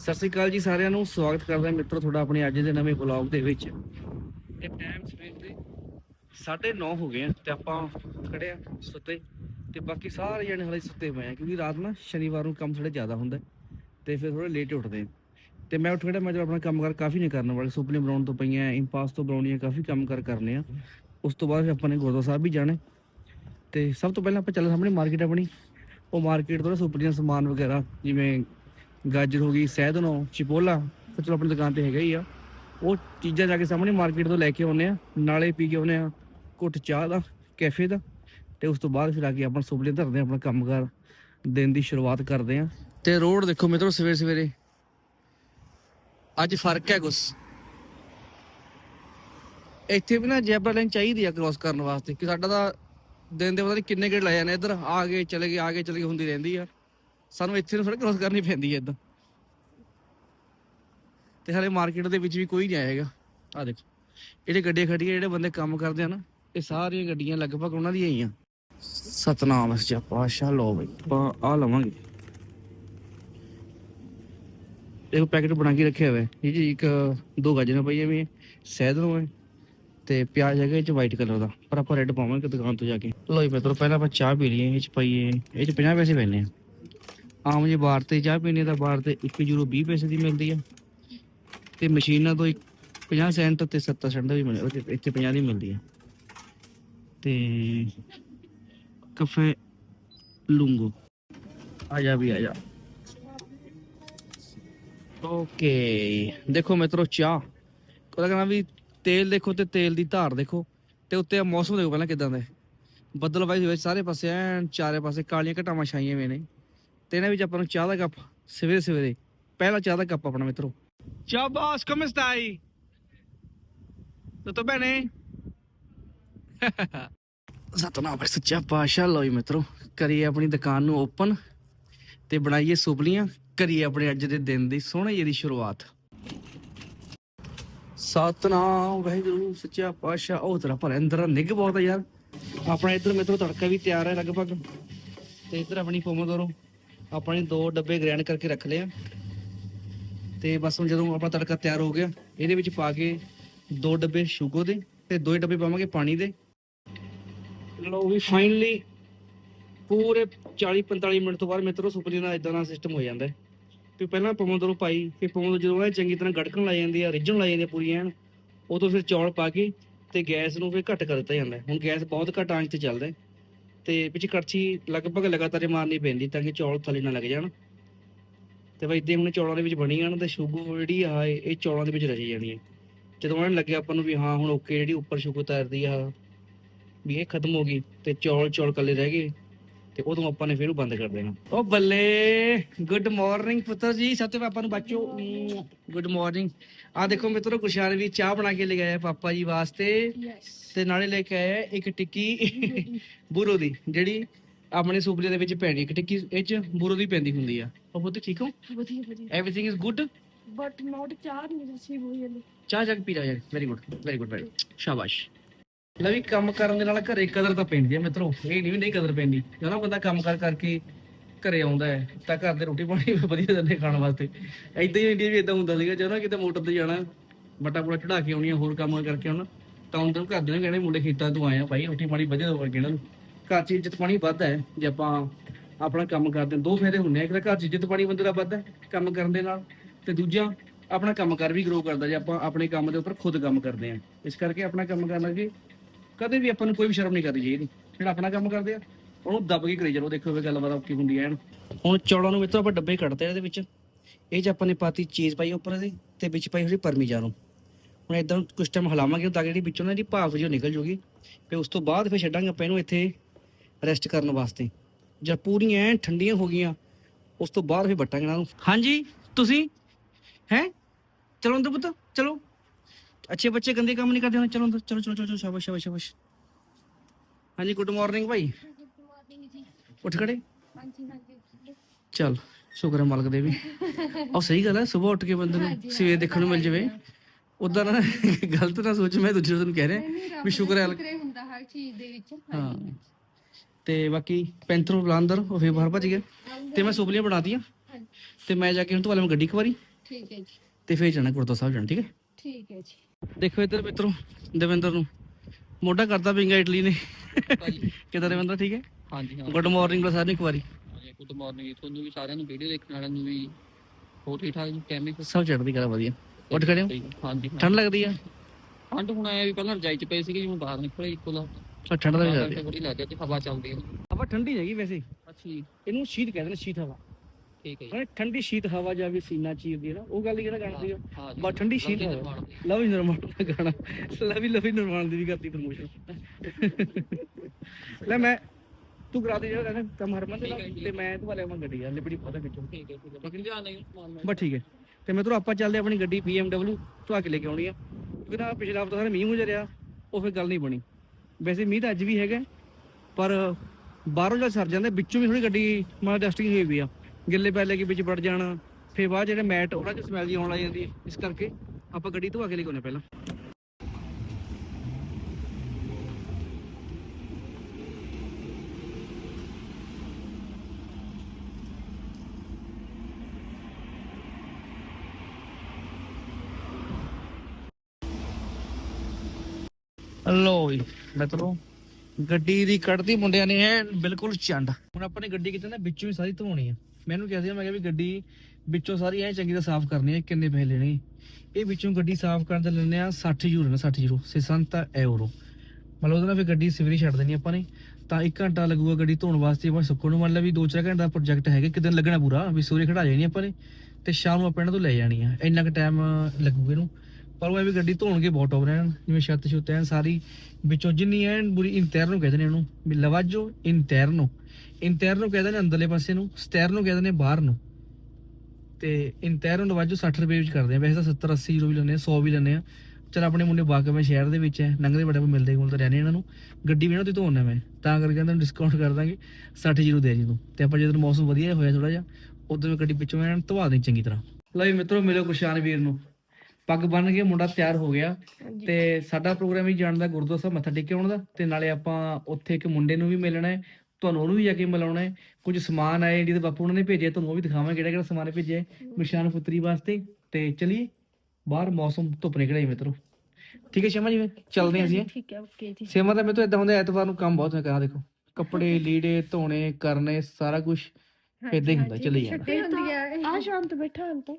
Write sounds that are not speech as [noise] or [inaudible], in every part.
ਸਤਿ ਸ੍ਰੀ ਅਕਾਲ ਜੀ ਸਾਰਿਆਂ ਨੂੰ, ਸਵਾਗਤ ਕਰਦਾ ਹਾਂ ਮਿੱਤਰੋ ਤੁਹਾਡਾ ਆਪਣੇ ਅੱਜ ਦੇ ਨਵੇਂ ਵਲੌਗ ਦੇ ਵਿੱਚ। ਤੇ ਟਾਈਮ ਸਵੇਰ ਦੇ 9:30 ਹੋ ਗਏ ਆ ਤੇ ਆਪਾਂ ਖੜੇ ਆ ਸੁੱਤੇ। ਤੇ ਬਾਕੀ ਸਾਰੇ ਜਣੇ ਹਲੇ ਸੁੱਤੇ ਪਏ ਆ ਕਿਉਂਕਿ ਰਾਤ ਨਾ ਸ਼ਨੀਵਾਰ ਨੂੰ ਕੰਮ ਥੋੜਾ ਜ਼ਿਆਦਾ ਹੁੰਦਾ ਹੈ ਤੇ ਫਿਰ ਥੋੜੇ ਲੇਟ ਉੱਠਦੇ ਆ। ਤੇ ਮੈਂ ਉੱਠ ਖੜਾ ਮੈਂ ਜਦੋਂ ਆਪਣਾ ਕੰਮ ਕਰ ਕਾਫੀ ਨਹੀਂ ਕਰਨ ਵਾਲੇ ਸੁਪਨੇ ਬਣਾਉਣ ਤੋਂ ਪਈਆਂ ਇੰਪਾਸ ਤੋਂ ਬਣਾਉਣੀਆਂ ਕਾਫੀ ਕੰਮ ਕਰ ਕਰਨੇ ਆ। ਉਸ ਤੋਂ ਬਾਅਦ ਫਿਰ ਆਪਾਂ ਨੇ ਗੁਰਦੁਆਰਾ ਸਾਹਿਬ ਵੀ ਜਾਣਾ ਹੈ। ਤੇ ਸਭ ਤੋਂ ਪਹਿਲਾਂ ਆਪਾਂ ਚੱਲ ਸਾਹਮਣੇ ਮਾਰਕੀਟ ਆਪਣੀ। ਉਹ ਮਾਰਕੀਟ ਤੋਂ ਨਾ ਸੁਪਰੀਆਂ ਸਮਾਨ ਵਗੈਰਾ ਜਿਵੇਂ ਗਾਜਰ ਹੋ ਗਈ ਸੈਦਨੋ ਚਿਪੋਲਾ ਤਾਂ ਚਲੋ ਆਪਣੀ ਦੁਕਾਨ ਤੇ ਹੈਗਾ ਹੀ ਆ। ਉਹ ਚੀਜ਼ਾਂ ਜਾ ਕੇ ਸਾਹਮਣੇ ਮਾਰਕੀਟ ਤੋਂ ਲੈ ਕੇ ਆਉਨੇ ਆ, ਨਾਲੇ ਪੀ ਕੇ ਆਉਨੇ ਆ, ਘੁੱਟ ਚਾਹ ਦਾ, ਕੈਫੇ ਦਾ, ਤੇ ਉਸ ਤੋਂ ਬਾਅਦ ਫਿਰ ਆ ਕੇ ਆਪਾਂ ਸੁਪਰੀਆਂ ਧਰਦੇ ਆ, ਆਪਣਾ ਕੰਮਕਾਰ, ਦਿਨ ਦੀ ਸ਼ੁਰੂਆਤ ਕਰਦੇ ਆ। ਤੇ ਰੋਡ ਦੇਖੋ ਮਿੱਤਰੋ, ਸਵੇਰੇ ਸਵੇਰੇ। ਅੱਜ ਫ਼ਰਕ ਹੈ ਕੁਛ। ਇੱਥੇ ਵੀ ਨਾ ਜੈਬਰਾ ਲਾਈਨ ਚਾਹੀਦੀ ਆ ਕ੍ਰਾਸ ਕਰਨ ਵਾਸਤੇ, ਕਿ ਸਾਡਾ ਤਾਂ ਦਿਨ ਦੇ ਪਤਾ ਨਹੀਂ ਕਿੰਨੇ ਗੇੜ ਲਾਏ ਜਾਂਦੇ ਇੱਧਰ ਆ ਗਏ, ਚਲੇ ਗਏ, ਆ ਗਏ, ਚਲੇ ਗਏ ਹੁੰਦੀ ਰਹਿੰਦੀ ਆ। ਸਾਨੂੰ ਇੱਥੇ ਨੂੰ ਥੋੜਾ ਕ੍ਰਾਸ ਕਰਨੀ ਪੈਂਦੀ ਹੈ ਇਦਾਂ। ਤੇ ਹਾਲੇ ਮਾਰਕੀਟ ਦੇ ਵਿੱਚ ਵੀ ਕੋਈ ਨਹੀਂ ਆਏਗਾ ਆ ਦੇਖੋ ਜਿਹੜੇ ਗੱਡੀਆਂ ਖੜੀਆਂ ਜਿਹੜੇ ਬੰਦੇ ਕੰਮ ਕਰਦੇ ਆ ਨਾ, ਇਹ ਸਾਰੀਆਂ ਗੱਡੀਆਂ ਲਗਭਗ ਉਹਨਾਂ ਦੀਆਂ ਹੀ ਆ। ਸਤਨਾਮ ਸੱਚਾ ਪਾਸ਼ਾ ਲੋ ਬਈ, ਆਪਾਂ ਆ ਲਵਾਂਗੇ। ਇਹ ਪੈਕੇਟ ਬਣਾ ਕੇ ਰੱਖਿਆ ਹੋਇਆ ਇਹ ਜੀ ਇੱਕ, ਦੋ ਗਾਜਰਾਂ ਪਈਆਂ ਵੀ ਸਹਿਦ ਨੂੰ ਹੈ, ਤੇ ਪਿਆਜ਼ ਹੈਗਾ ਇਹ ਚ ਵਾਈਟ ਕਲਰ ਦਾ। ਪਰ ਆਪਾਂ ਰੈੱਡ ਪਾਵਾਂਗੇ ਦੁਕਾਨ ਤੋਂ ਜਾ ਕੇ। ਲੋ ਜੀ ਮਿੱਤਰੋ, ਪਹਿਲਾਂ ਆਪਾਂ ਚਾਹ ਪੀ ਲਈਏ, ਇਹ ਚ ਪਈਏ, ਇਹ ਚ 50 ਪੈਸੇ ਪੈਣੇ ਆ। ਆਮ ਜੇ ਬਾਰ ਤੇ ਚਾਹ ਪੀਣੇ ਦਾ ਬਾਰ ਤੇ 1 ਯੂਰੋ 20 ਪੈਸੇ ਦੀ ਮਿਲਦੀ ਆ। ਤੇ ਮਸ਼ੀਨਾਂ ਤੋਂ ਇੱਕ 50 ਸੈਂਟ ਤੇ 70 ਸੈਂਟ ਦੀ ਮਿਲਦੀ ਉਹ ਇੱਥੇ 50 ਦੀ ਮਿਲਦੀ ਆ। ਤੇ ਕਫੇ ਲੂੰਗੋ। ਆ ਜਾ ਵੀ, ਆ ਜਾ। ਓਕੇ, ਦੇਖੋ ਮਿੱਤਰੋ ਚਾਹ। ਉਹਦਾ ਕਹਿੰਦਾ ਵੀ ਤੇਲ ਦੇਖੋ ਤੇ ਤੇਲ ਦੀ ਧਾਰ ਦੇਖੋ। ਤੇ ਉੱਤੇ ਮੌਸਮ ਦੇਖੋ ਪਹਿਲਾਂ ਕਿਦਾਂ ਦਾ ਹੈ। ਬੱਦਲਵਾਈ ਹੋਏ ਸਾਰੇ ਪਾਸੇ ਐਨ ਚਾਰੇ ਪਾਸੇ ਕਾਲੀਆਂ ਘਟਾਵਾਂ ਛਾਈਆਂ ਹੋਈਆਂ ਨੇ। ਤੇ ਇਹਨਾਂ ਵਿੱਚ ਆਪਾਂ ਨੂੰ ਚਾਹ ਦਾ ਕੱਪ ਸਵੇਰੇ ਸਵੇਰੇ। ਪਹਿਲਾ ਚਾਹ ਦਾ ਕੱਪ ਆਪਣਾ ਮਿੱਤਰੋ। ਚਾਹ ਬਾਸ ਕਮ ਸਤਾਈ ਤੋ ਬੈਨੇ ਸਤਨਾਮ ਭਾਈ ਸੱਚਾ ਪਾਸ਼ਾ ਲੋਈ ਮਿੱਤਰੋ ਕਰੀਏ ਆਪਣੀ ਦੁਕਾਨ ਨੂੰ ਓਪਨ ਤੇ ਬਣਾਈਏ ਸੁਪਲੀਆਂ। ਕਰੀਏ ਆਪਣੇ ਅੱਜ ਦੇ ਦਿਨ ਦੀ ਸੋਹਣੀ ਜਿਹੀ ਸ਼ੁਰੂਆਤ। ਸਤਨਾਮ ਵਾਹਿਗੁਰੂ ਸੱਚਾ ਪਾਸ਼ਾ ਉਹ ਤੇਰਾ ਪਰ ਅੰਦਰ ਨਿੱਘ ਬਹੁਤ ਆ ਯਾਰ। ਆਪਣਾ ਇੱਧਰ ਮਿੱਤਰੋ ਤੜਕਾ ਵੀ ਤਿਆਰ ਹੈ ਲਗਭਗ। ਤੇ ਇੱਧਰ ਆਪਣੀ ਪੋਮੋਦੋਰੋ ਆਪਣੇ ਦੋ ਡੱਬੇ ਗ੍ਰੈਂਡ ਕਰਕੇ ਰੱਖ ਲਿਆ ਤੇ ਬਸ ਹੁਣ ਜਦੋਂ ਆਪਣਾ ਤੜਕਾ ਤਿਆਰ ਹੋ ਗਿਆ, ਇਹਦੇ ਵਿੱਚ ਪਾ ਕੇ ਦੋ ਡੱਬੇ ਸ਼ੂਗਰ ਦੇ ਤੇ ਦੋ ਡੱਬੇ ਪਾਵਾਂਗੇ ਪਾਣੀ ਦੇ। ਲਓ ਵੀ ਫਾਈਨਲੀ ਪੂਰੇ 40 45 ਮਿੰਟ ਤੋਂ ਬਾਅਦ ਮਿੱਤਰੋ ਸੁਪਰੀ ਦਾ ਇਦਾਂ ਦਾ ਸਿਸਟਮ ਹੋ ਜਾਂਦਾ ਹੈ। ਤੇ ਪਹਿਲਾਂ ਪਮੋਦੋਰੋ ਪਾਈ, ਫਿਰ ਪਮੋਦੋ ਜਦੋਂ ਇਹ ਚੰਗੀ ਤਰ੍ਹਾਂ ਗੜਕਣ ਲੱਗ ਜਾਂਦੀ ਆ, ਰਿੱਝਣ ਲੱਗ ਜਾਂਦੀ ਆ ਪੂਰੀ ਐਨ, ਉਦੋਂ ਫਿਰ ਚੌਲ ਪਾ ਕੇ ਤੇ ਗੈਸ ਨੂੰ ਫਿਰ ਘੱਟ ਕਰ ਦਿੱਤਾ ਜਾਂਦਾ ਹੁਣ ਗੈਸ ਬਹੁਤ ਘੱਟ ਆਂਚ ਤੇ ਚੱਲਦਾ ਤੇ ਵਿੱਚ ਕੜਛੀ ਲਗਭਗ ਲਗਾਤਾਰ ਹੀ ਮਾਰਨੀ ਪੈਂਦੀ ਤਾਂ ਕਿ ਚੌਲ ਥੱਲੇ ਨਾ ਲੱਗ ਜਾਣ। ਤੇ ਬਈ ਇਦਾਂ ਹੁਣ ਚੌਲਾਂ ਦੇ ਵਿੱਚ ਬਣੀ ਜਾਣ ਤੇ ਸ਼ੂਗਰ ਜਿਹੜੀ ਆ, ਇਹ ਚੌਲਾਂ ਦੇ ਵਿੱਚ ਰਚੀ ਜਾਣੀ ਹੈ ਜਦੋਂ ਉਹਨਾਂ ਲੱਗਿਆ ਆਪਾਂ ਨੂੰ ਵੀ ਹਾਂ, ਹੁਣ ਓਕੇ ਜਿਹੜੀ ਉੱਪਰ ਸ਼ੂਗਰ ਤੈਰਦੀ ਆ, ਵੀ ਇਹ ਖਤਮ ਹੋ ਗਈ ਤੇ ਚੌਲ ਚੌਲ ਕੱਲੇ ਰਹਿ ਗਏ। ਤੇ ਉਦੋਂ ਆਪਾਂ ਨੇ ਫਿਰ ਉਹ ਬੰਦ ਕਰ ਦੇਣਾ। ਉਹ ਬੱਲੇ ਗੁੱਡ ਮਾਰਨਿੰਗ ਪੁੱਤਰ ਜੀ ਸਤਿ ਪਾਪਾ ਨੂੰ ਬੱਚੋ। ਗੁੱਡ ਮਾਰਨਿੰਗ ਆ ਦੇਖੋ ਮਿੱਤਰੋ ਗੁਸ਼ਾਨ ਵੀ ਚਾਹ ਬਣਾ ਕੇ ਲੈ ਆਇਆ ਪਾਪਾ ਜੀ ਵਾਸਤੇ। ਤੇ ਨਾਲੇ ਲੈ ਕੇ ਆਇਆ ਇੱਕ ਟਿੱਕੀ ਬੂਰੋ ਦੀ ਜਿਹੜੀ ਆਪਣੇ ਸੂਬਲੇ ਦੇ ਵਿੱਚ ਪੈਣੀ ਇੱਕ ਟਿੱਕੀ ਇਹ ਚ ਬੂਰੋ ਦੀ ਪੈਂਦੀ ਹੁੰਦੀ ਆ। ਉਹ ਪੁੱਤ ਠੀਕ ਹੋ? ਵਧੀਆ ਵਧੀਆ। Everything is good but not ਚਾਹ ਨਹੀਂ ਨਸੀਬ ਹੋਈ ਹਲੇ। ਚਾਹ ਜਗ ਪੀ ਜਾ very good very good very ਸ਼ਾਬਾਸ਼। ਲੈ ਵੀ ਕੰਮ ਕਰਨ ਦੇ ਨਾਲ ਘਰੇ ਕਦਰ ਤਾਂ ਪੈਂਦੀ ਹੈ ਮਿੱਤਰੋ, ਇਹ ਨਹੀਂ ਵੀ ਨਹੀਂ ਕਦਰ ਪੈਂਦੀ। ਜਦੋਂ ਬੰਦਾ ਕੰਮ ਕਰ ਕਰਕੇ ਘਰੇ ਆਉਂਦਾ ਹੈ, ਤਾਂ ਘਰ ਦੇ ਰੋਟੀ ਪਾਣੀ ਵਧੀਆ ਦਿੰਦੇ ਖਾਣ ਵਾਸਤੇ। ਐਦਾਂ ਹੀ ਇੰਡੀਆ ਵੀ ਇਦਾਂ ਹੁੰਦਾ ਸੀਗਾ, ਜਦੋਂ ਕਿਤੇ ਮੋਟਰ ਤੇ ਜਾਣਾ ਬਟਾ ਬੁੜਾ ਚੜਾ ਕੇ ਆਉਣੀ ਹੋਰ ਕੰਮ ਕਰਕੇ ਆਉਣਾ, ਤਾਂ ਉਹਨਾਂ ਘਰ ਦੇ ਨੇ ਕਹਿੰਦੇ ਮੁੰਡੇ ਖੇਤਾਂ ਤੋਂ ਆਇਆ ਭਾਈ, ਰੋਟੀ ਪਾਣੀ ਵਧੀਆ ਦੋ ਇਹਨਾਂ ਨੂੰ। ਘਰ 'ਚ ਇੱਜ਼ਤ ਪਾਣੀ ਵੱਧਦਾ ਹੈ, ਜੇ ਆਪਾਂ ਆਪਣਾ ਕੰਮ ਕਰਦੇ ਹਾਂ, ਦੋ ਫਾਇਦੇ ਹੁੰਦੇ ਆ, ਇੱਕ ਤਾਂ ਘਰ 'ਚ ਇੱਜ਼ਤ ਪਾਣੀ ਬੰਦੇ ਦਾ ਵੱਧ ਹੈ, ਕੰਮ ਕਰਨ ਦੇ ਨਾਲ, ਤੇ ਦੂਜਾ ਆਪਣਾ ਕੰਮ ਕਰ ਵੀ ਗਰੋ ਕਰਦਾ, ਜੇ ਆਪਾਂ ਆਪਣੇ ਕੰਮ ਦੇ ਉੱਪਰ ਖੁਦ ਕੰਮ ਕਰਦੇ ਆ ਇਸ ਕਰਕੇ ਆਪਣਾ ਕੰਮ ਕਰਨਾ ਲੱਗੇ ਕਦੇ ਵੀ ਆਪਾਂ ਨੂੰ ਕੋਈ ਵੀ ਸ਼ਰਮ ਨਹੀਂ ਕਰਨੀ ਚਾਹੀਦੀ ਜਿਹੜਾ ਆਪਣਾ ਕੰਮ ਕਰਦੇ ਆ, ਉਹਨੂੰ ਦੱਬ ਕੇ ਕਰੀ ਚਲੋ ਦੇਖੋ ਵੀ ਗੱਲਬਾਤ ਔਖੀ ਹੁੰਦੀ ਐ ਹੁਣ ਚੌਲਾਂ ਨੂੰ ਮਿੱਤਰੋ ਆਪਾਂ ਡੱਬੇ ਕੱਢਦੇ ਆ ਇਹਦੇ ਵਿੱਚ। ਇਹ ਚ ਆਪਾਂ ਨੇ ਪਾਤੀ ਚੀਜ਼ ਪਾਈ ਉੱਪਰ ਇਹਦੇ ਤੇ ਵਿੱਚ ਪਾਈ ਹੋਈ ਪਰਮੀਜਾਨੋ ਹੁਣ ਇਦਾਂ ਕੁਝ ਟਾਈਮ ਹਿਲਾਵਾਂਗੇ ਤਾਂ ਜਿਹੜੀ ਵਿੱਚੋਂ ਨਾ ਜਿਹੜੀ ਭਾਫ ਜਿਹੀ ਨਿਕਲ ਜੂਗੀ। ਤੇ ਉਸ ਤੋਂ ਬਾਅਦ ਫਿਰ ਛੱਡਾਂਗੇ ਆਪਾਂ ਇਹਨੂੰ ਇੱਥੇ ਰੈਸਟ ਕਰਨ ਵਾਸਤੇ। ਜਦ ਪੂਰੀਆਂ ਐਨ ਠੰਡੀਆਂ ਹੋ ਗਈਆਂ, ਉਸ ਤੋਂ ਬਾਅਦ ਫਿਰ ਵੱਟਾਂਗੇ ਇਹਨਾਂ ਨੂੰ। ਹਾਂਜੀ, ਤੁਸੀਂ? ਹੈ? ਚਲੋ ਅੰਦਰ ਪੁੱਤ, ਚਲੋ। ਅੱਛੇ ਬੱਚੇ ਗੰਦੇ ਕੰਮ ਨਹੀਂ ਕਰਦੇ ਹੁੰਦੇ ਚਲੋ ਅੰਦਰ ਚਲੋ ਚਲੋ ਚਲੋ ਚਲੋ, ਸ਼ਾਬਾਸ਼ ਸ਼ਾਬਾਸ਼ ਸ਼ਾਬਾਸ਼। ਹਾਂਜੀ ਗੁੱਡ ਮਾਰਨਿੰਗ ਭਾਈ ਗੁੱਡ ਮਾਰਨਿੰਗ ਜੀ ਉੱਠ ਖੜੇ? ਹਾਂਜੀ ਹਾਂਜੀ ਚੱਲ ਸ਼ੁਕਰ ਹੈ ਮਾਲਕ ਦੇ ਵੀ। ਉਹ ਸਹੀ ਗੱਲ ਹੈ ਸਵੇਰ ਉੱਠ ਕੇ ਬੰਦੇ ਨੂੰ ਸਵੇਰ ਦੇਖਣ ਨੂੰ ਮਿਲ ਜਾਵੇ। ਉਦਾਂ ਨਾ ਗਲਤ ਨਾ ਸੋਚ ਮੈਂ ਦੂਜੇ ਨੂੰ ਕਹਿ ਰਿਹਾ ਵੀ ਸ਼ੁਕਰ ਹੈ। ਹੁੰਦਾ ਹਰ ਚੀਜ਼ ਦੇ ਵਿੱਚ ਹਾਂ। ਤੇ ਬਾਕੀ ਪੈਂਥਰ ਬੁਲਾ ਅੰਦਰ ਉਹ ਫੇਰ ਬਾਹਰ ਭੱਜ ਗਿਆ। ਤੇ ਮੈਂ ਸੁਪਲੀਆਂ ਬਣਾਤੀਆਂ। ਤੇ ਮੈਂ ਜਾ ਕੇ ਹੁਣ ਤੋਂ ਵਾਲੇ ਮੈਂ ਗੱਡੀ ਖਵਾਰੀ। ਠੀਕ ਹੈ ਜੀ। ਤੇ ਫੇਰ ਜਾਣਾ ਗੁਰਦੁਆਰਾ ਸਾਹਿਬ ਜਾਣਾ ਠੀਕ ਹੈ? ਠੀਕ ਹੈ ਜੀ। ਦੇਖੋ ਇੱਧਰ ਮਿੱਤਰੋ ਦਵਿੰਦਰ ਨੂੰ। ਮੋਢਾ ਕਰਦਾ ਪਿੰਗਾ ਇਟਲੀ ਨੇ। ਕਿਦਾਂ ਦਵਿੰਦਰ ਠੀਕ ਹੈ? ਹਾਂਜੀ ਹਾਂ ਗੁੱਡ ਮਾਰਨਿੰਗ ਬਸ ਸਾਰਿਆਂ ਨੂੰ ਇੱਕ ਵਾਰੀ। ਗੁੱਡ ਮਾਰਨਿੰਗ ਤੁਹਾਨੂੰ ਵੀ ਸਾਰਿਆਂ ਨੂੰ ਵੀਡੀਓ ਦੇਖਣ ਵਾਲਿਆਂ ਨੂੰ ਵੀ ਹੋ ਠੀਕ ਠਾਕ ਜੀ? ਕਿਵੇਂ ਸਭ ਚੜ੍ਹਦੀ ਕਲਾ ਵਧੀਆ। ਉੱਠ ਖੜੇ ਹੋ? ਹਾਂਜੀ। ਠੰਡ ਲੱਗਦੀ ਆ? ਠੰਡ ਹੁਣ ਆਇਆ ਵੀ ਪਹਿਲਾਂ ਰਜਾਈ ਚ ਪਏ ਸੀਗੇ ਜਿਵੇਂ ਬਾਹਰ ਨਿਕਲੇ ਇੱਕੋ ਦਾ ਆ ਠੰਡ ਤਾਂ ਵੀ ਲੱਗਦੀ ਆ। ਥੋੜੀ ਲੱਗਦੀ ਤੇ ਹਵਾ ਚੱਲਦੀ ਹੈ ਹਵਾ ਠੰਡੀ ਹੈਗੀ ਵੈਸੇ। ਅੱਛੀ ਇਹਨੂੰ ਸ਼ੀਤ ਕਹਿੰਦੇ ਨੇ ਸ਼ੀਤ ਹਵਾ। ਠੀਕ ਹੈ ਜੀ। ਹਾਂ ਠੰਡੀ ਸ਼ੀਤ ਹਵਾ ਜਾਂ ਵੀ ਸੀਨਾ ਚੀਰਦੀ ਹੈ ਨਾ ਉਹ ਗੱਲ ਹੀ ਕਿਹੜਾ ਗਾਣਾ ਸੀਗਾ ਹਾਂ। ਜੀ ਬਸ ਠੰਡੀ ਸ਼ੀਤ ਲਵਲੀ ਹਵਾ। ਨਿਰਮਾਣ ਦੀ। ਲਵ ਨਿਰਮਾਣ ਦਾ ਗਾਣਾ। ਲਵੀ ਲਵੀ ਨਿਰਮਾਣ ਦੀ ਵੀ ਕਰਤੀ ਪ੍ਰਮੋਸ਼ਨ ਲੈ ਮੈਂ ਤੂੰ ਕਰਾ ਦੇ ਜਿਹੜਾ ਕਹਿੰਦਾ ਕੰਮ ਹਰਮਨ ਦੇ ਨਾਲ, ਤੇ ਮੈਂ ਤੂੰ ਵਾਲੇ ਆਵਾਂ ਗੱਡੀ ਆ ਲਿਬੜੀ ਪਤਾ ਵਿੱਚੋਂ। ਠੀਕ ਹੈ ਠੀਕ ਹੈ। ਬਾਕੀ ਧਿਆਨ ਨਹੀਂ ਸਮਾਨ ਮੈਂ ਬਸ ਠੀਕ ਹੈ। ਤੇ ਮਿੱਤਰੋ ਆਪਾਂ ਚੱਲਦੇ ਆਪਣੀ ਗੱਡੀ BMW ਧਵਾ ਕੇ ਲੈ ਕੇ ਆਉਣੀ ਆ। ਕਿਉਂਕਿ ਨਾ ਪਿਛਲਾ ਹਫਤਾ ਸਾਰਾ ਮੀਂਹ ਹੋ ਰਿਹਾ ਉਹ ਫਿਰ ਗੱਲ ਨਹੀਂ ਬਣੀ। ਵੈਸੇ ਮੀਂਹ ਤਾਂ ਅੱਜ ਵੀ ਹੈਗਾ ਪਰ ਬਾਹਰੋਂ ਜਦ ਸਰ ਜਾਂਦਾ ਵਿੱਚੋਂ ਵੀ ਥੋੜੀ ਗੱਡੀ ਮਾਰ ਡਸਟਿੰਗ ਹੋਈ ਵੀ ਆ। ਗਿੱਲੇ ਪੈਲੇ ਕੇ ਵਿੱਚ ਵੜ ਜਾਣਾ, ਫਿਰ ਬਾਅਦ ਜਿਹੜੇ ਮੈਟ ਉਹਨਾਂ 'ਚ ਸਮੈਲ ਜੀ ਆਉਣ ਲੱਗ ਜਾਂਦੀ ਹੈ। ਇਸ ਕਰਕੇ ਆਪਾਂ ਗੱਡੀ ਧਵਾ ਕੇ ਲੈ ਕੇ ਆਉਣੇ ਪਹਿਲਾਂ। ਲੋ ਜੀ, ਮਿੱਤਰੋ ਗੱਡੀ ਦੀ ਕੱਢਦੀ ਮੁੰਡਿਆਂ ਨੇ ਐ ਬਿਲਕੁਲ ਚੰਡ। ਹੁਣ ਆਪਾਂ ਨੇ ਗੱਡੀ ਕਿਤੇ ਨਾ ਵਿੱਚੋਂ ਹੀ ਸਾਰੀ ਧੋਣੀ ਆ। ਮੈਨੂੰ ਕਿਹਾ ਸੀ, ਮੈਂ ਕਿਹਾ ਵੀ ਗੱਡੀ ਵਿੱਚੋਂ ਸਾਰੀ ਐ ਚੰਗੀ ਤਰ੍ਹਾਂ ਸਾਫ਼ ਕਰਨੀ ਹੈ ਕਿੰਨੇ ਪੈਸੇ ਲੈਣੇ? ਇਹ ਵਿੱਚੋਂ ਗੱਡੀ ਸਾਫ਼ ਕਰਨ ਦੇ ਲੈਣੇ ਆ 60 ਯੂਰੋ ਨੇ 60 ਯੂਰੋ 60 ਯੂਰੋ ਮਤਲਬ ਉਹਦੇ ਨਾਲ ਫਿਰ ਗੱਡੀ ਸਿਵਰੀ ਛੱਡ ਦੇਣੀ ਆਪਾਂ ਨੇ। ਤਾਂ 1 ਘੰਟਾ ਲੱਗੂਗਾ ਗੱਡੀ ਧੋਣ ਵਾਸਤੇ ਬਸ ਸੁੱਕਣ ਨੂੰ ਮਤਲਬ ਵੀ 2-4 ਘੰਟੇ ਦਾ ਪ੍ਰੋਜੈਕਟ ਹੈਗਾ ਕਿ ਲੱਗਣਾ ਪੂਰਾ, ਵੀ ਸੂਰੇ ਖੜਾ ਜਾਣੀ ਆਪਾਂ ਨੇ, ਤੇ ਸ਼ਾਮ ਨੂੰ ਆਪਾਂ ਇਹਨਾਂ ਤੋਂ ਲੈ ਜਾਣੀ ਆ। ਇੰਨਾ ਕੁ ਟਾਈਮ ਲੱਗੂਗਾ ਇਹਨੂੰ। ਪਰ ਉਹ ਇਹ ਵੀ ਗੱਡੀ ਧੋਣਗੇ ਬਹੁਤ ਟੌਪ ਰਹਿਣ, ਜਿਵੇਂ ਛੱਤ ਛੁੱਤ ਐਨ ਸਾਰੀ, ਵਿੱਚੋਂ ਜਿੰਨੀ ਐਨ ਬੁਰੀ ਇੰਟਰਨੋ ਕਹਿੰਦੇ ਨੇ ਇਹਨੂੰ ਵੀ ਲਵਾਜੋ ਇੰਟਰਨੋ ਇੰਟਰਨੋ ਕਹਿੰਦੇ ਨੇ ਅੰਦਰਲੇ ਪਾਸੇ ਨੂੰ ਸਟੈਰਨੋ ਕਹਿੰਦੇ ਨੇ ਬਾਹਰ ਨੂੰ। ਤੇ ਇੰਟਰਨੋ ਲਵਾਜੋ 60 ਰੁਪਏ ਵਿੱਚ ਕਰਦੇ ਆ, ਵੈਸੇ ਤਾਂ 70 80 ਯੂਰੋ ਵੀ ਲੈਂਦੇ ਆ 100 ਵੀ ਲੈਂਦੇ ਆ। ਚਲ ਆਪਣੇ ਮੁੰਡੇ ਵਾਕਫ ਹੈ ਸ਼ਹਿਰ ਦੇ ਵਿੱਚ ਹੈ ਨੰਗਦੇ ਬੜੇ ਮਿਲਦੇ ਕੋਲ ਤਾਂ ਰਹਿੰਦੇ ਇਹਨਾਂ ਨੂੰ। ਗੱਡੀ ਵੀ ਇਹਨਾਂ ਤੋਂ ਹੀ ਧੋਣਾ ਮੈਂ, ਤਾਂ ਕਰਕੇ ਕਹਿੰਦਾ ਡਿਸਕਾਊਂਟ ਕਰ ਦਾਂਗੇ 60 ਯੂਰੋ ਦੇ ਜੀ ਤੂੰ ਤੇ ਆਪਾਂ ਜਦੋਂ ਮੌਸਮ ਵਧੀਆ ਹੋਇਆ ਥੋੜਾ ਜਿਹਾ, ਉਦੋਂ ਗੱਡੀ ਪਿੱਛੋਂ ਐਨ ਧਵਾ ਦੇ ਚੰਗੀ ਤਰ੍ਹਾਂ। ਲਓ ਜੀ ਮਿੱਤਰੋ, ਮਿਲੋ ਗੁਰਸ਼ਾਨ ਵੀਰ ਨੂੰ। ਪੱਗ ਬੰਨ ਕੇ ਮੁੰਡਾ ਤਿਆਰ ਹੋ ਗਿਆ ਤੇ ਸਾਡਾ ਪ੍ਰੋਗਰਾਮ ਹੀ ਜਾਣ ਦਾ ਗੁਰਦੁਆਰਾ ਸਾਹਿਬ ਮੱਥਾ ਟੇਕ ਆਉਣ ਦਾ ਤੇ ਨਾਲੇ ਆਪਾਂ ਉੱਥੇ ਇੱਕ ਮੁੰਡੇ ਨੂੰ ਵੀ ਮਿਲਣਾ ਹੈ ਤੁਹਾਨੂੰ ਉਹਨੂੰ ਵੀ ਜਾ ਕੇ ਮਿਲਾਉਣਾ ਹੈ। ਕੁਝ ਸਮਾਨ ਆਏ ਜਿਹਦੇ ਬਾਪੂ ਉਹਨਾਂ ਨੇ ਭੇਜਿਆ ਤੁਹਾਨੂੰ ਉਹ ਵੀ ਦਿਖਾਵਾਂਗੇ ਕਿਹੜਾ ਕਿਹੜਾ ਸਮਾਨ ਭੇਜਿਆ ਹੈ ਨਿਸ਼ਾਨ ਪੁੱਤਰੀ ਵਾਸਤੇ। ਤੇ ਚਲਿਏ ਬਾਹਰ ਮੌਸਮ ਧੁੱਪ ਨਿਕਲਿਆ ਜੀ ਮਿੱਤਰੋ। ਠੀਕ ਹੈ ਸ਼ਮਾ ਜੀ ਫਿਰ ਚੱਲਦੇ ਹਾਂ ਅਸੀਂ। ਠੀਕ ਹੈ ਓਕੇ ਜੀ। ਸੇਮਾ ਤਾਂ ਮੇਰੇ ਤੋਂ ਇਦਾਂ ਹੁੰਦਾ ਐਤਵਾਰ ਨੂੰ ਕੰਮ ਬਹੁਤ ਮੈਂ ਕਰਾਂ ਦੇਖੋ। ਕੱਪੜੇ ਲੀੜੇ ਧੋਣੇ ਕਰਨੇ ਸਾਰਾ ਕੁਝ ਏਦਾਂ ਹੀ ਹੁੰਦਾ ਚੱਲੀ ਜਾਂਦਾ। ਹੈ। ਆ ਸ਼ਾਂਤ ਬੈਠਾ ਹਾਂ ਤਾਂ।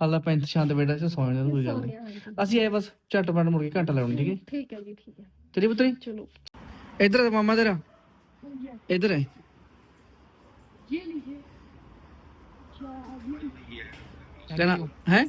ਹਾਲਾ ਪੈਂਤ ਸ਼ਾਂਤ ਬੈਠਾ ਸੀ ਸੌਣ ਦਾ। ਕੋਈ ਗੱਲ ਨਹੀਂ ਅਸੀਂ ਆਏ ਬਸ ਝਟਪਟ ਮੁੜ ਕੇ ਘੰਟਾ ਲਾਉਣ ਠੀਕ ਹੈ? ਠੀਕ ਹੈ ਜੀ ਠੀਕ ਹੈ। ਚਲੀ ਪੁੱਤਰੀ? ਚਲੋ। ਇਧਰ ਆ ਮਾਮਾ ਤੇਰਾ। ਇਧਰ ਆ। ਹੈ।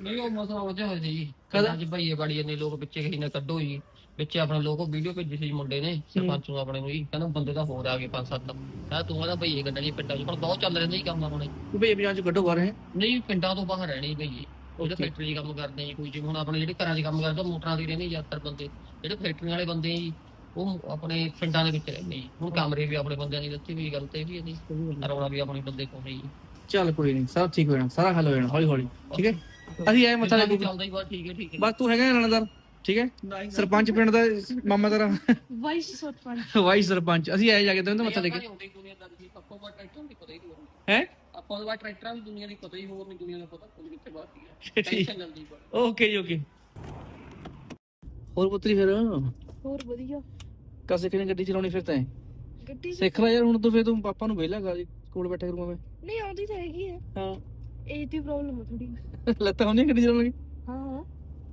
ਨਹੀਂ ਉਹ ਮਸਾ ਹੋ ਜੀ। ਕਦਾ? ਜੀ ਭਈਏ ਬੜੀ ਨੇ ਲੋਕ ਪਿੱਛੇ ਕਹੀ ਕੱਢੋ ਜੀ। ਪਿੱਛੇ ਆਪਣਾ ਲੋਕੋ ਵੀਡੀਓ ਭੇਜੀ ਸੀ ਮੁੰਡੇ ਨੇ ਸਰਪੰਚ ਨੂੰ ਆਪਣੇ ਨੂੰ ਜੀ। ਕਹਿੰਦਾ ਬੰਦੇ ਤਾਂ ਹੋਰ ਆ ਗਏ ਪੰਜ ਸੱਤ ਕਹਿੰਦਾ ਤੂੰ ਕਹਿੰਦਾ ਭਈਏ ਕੱਢਣੀ ਪਿੰਡਾਂ 'ਚ ਹੁਣ ਬਹੁਤ ਚੱਲ ਰਿਹਾ ਜੀ ਕੰਮ ਆਪਣੇ। ਭਈ ਪੰਜਾਂ ਚ ਕੱਢੋ ਬਾਹਰ ਹੈ ਨਹੀਂ ਪਿੰਡਾਂ ਤੋਂ ਬਾਹਰ ਰਹਿਣੇ ਭਈਏ ਉਹਦੇ. ਫੈਕਟਰੀ 'ਚ ਕੰਮ ਕਰਦੇ ਜੀ ਕੋਈ ਜਿਵੇਂ ਹੁਣ ਆਪਣੇ ਜਿਹੜੇ ਘਰਾਂ 'ਚ ਕੰਮ ਕਰਦੇ ਮੋਟਰਾਂ ਦੀ ਰਹਿੰਦੇ ਜ਼ਿਆਦਾਤਰ ਬੰਦੇ। ਜਿਹੜੇ ਫੈਕਟਰੀ ਵਾਲੇ ਬੰਦੇ ਜੀ ਉਹ ਆਪਣੇ ਪਿੰਡਾਂ ਦੇ ਵਿੱਚ ਰਹਿੰਦੇ ਜੀ। ਹੁਣ ਕਮਰੇ ਵੀ ਆਪਣੇ ਬੰਦਿਆਂ ਦੀ ਦਿੱਤੀ ਵੀ ਗੱਲ ਤੇ ਵੀ ਇਹਦੀ ਰੌਲਾ ਵੀ ਆਪਣੇ ਬੰਦੇ ਕੋਲ ਜੀ। ਚੱਲ ਕੋਈ ਨਹੀਂ ਸਭ ਠੀਕ ਹੋ ਜਾਣਾ ਸਾਰਾ ਹੱਲ ਹੋ ਜਾਣਾ ਹੌਲੀ ਹੌਲੀ ਠੀਕ ਹੈ? ਅਸੀਂ ਵੀ ਟੇਕ ਚੱਲਦਾ ਹੀ ਬਸ ਠੀਕ ਹੈ ਠੀਕ ਹੈ। ਬਸ ਤੂੰ ਹੈਗਾ ਰਣਦਾਰ? ਠੀਕ ਹੈ? ਸਰਪੰਚ ਪਿੰਡ ਦਾ ਮਾਮਾ ਤੇਰਾ? ਵਾਈਸ ਸਰਪੰਚ। ਵਾਈਸ ਸਰਪੰਚ। ਅਸੀਂ ਆਏ ਜਾ ਕੇ ਦੋਨੋਂ ਮੱਥਾ ਟੇਕੇ ਹੈ ਆਪਾਂ ਦਾ ਟਰੈਕਟਰਾਂ ਵੀ ਦੁਨੀਆ ਦੀ ਪਤਾ ਹੀ ਹੋਊਗਾ ਮੈਨੂੰ ਦੁਨੀਆ ਦਾ ਪਤਾ ਕੁਝ ਕਿੱਥੇ ਬਾਤ ਹੈ ਟੈਨਸ਼ਨ ਜਲਦੀ ਓਕੇ ਜੀ ਓਕੇ। ਹੋਰ ਪੁੱਤਰੀ ਫਿਰ? ਹੋਰ ਵਧੀਆ। ਕਾਸੇ ਕਿਨੇ ਗੱਡੀ ਚਲਾਉਣੀ ਫਿਰ ਤੈਂ? ਗੱਡੀ ਸਿੱਖ ਲੈ ਯਾਰ ਹੁਣ ਤੂੰ ਫੇਰ ਤੂੰ ਪਾਪਾ ਨੂੰ ਵਿਹਲਾ ਕਰ ਕੋਲ ਬੈਠਾ ਕਰੂੰਗਾ ਮੈਂ। ਨਹੀਂ ਆਉਂਦੀ ਤਾਂ ਹੈਗੀ ਹੈ ਹਾਂ। ਇਹ ਦੀ ਪ੍ਰੋਬਲਮ ਹੈ ਥੋੜੀ ਲੱਤਾਂ ਉਹਨੇ ਗੱਡੀ ਚਲਾਉਣੀ ਹਾਂ।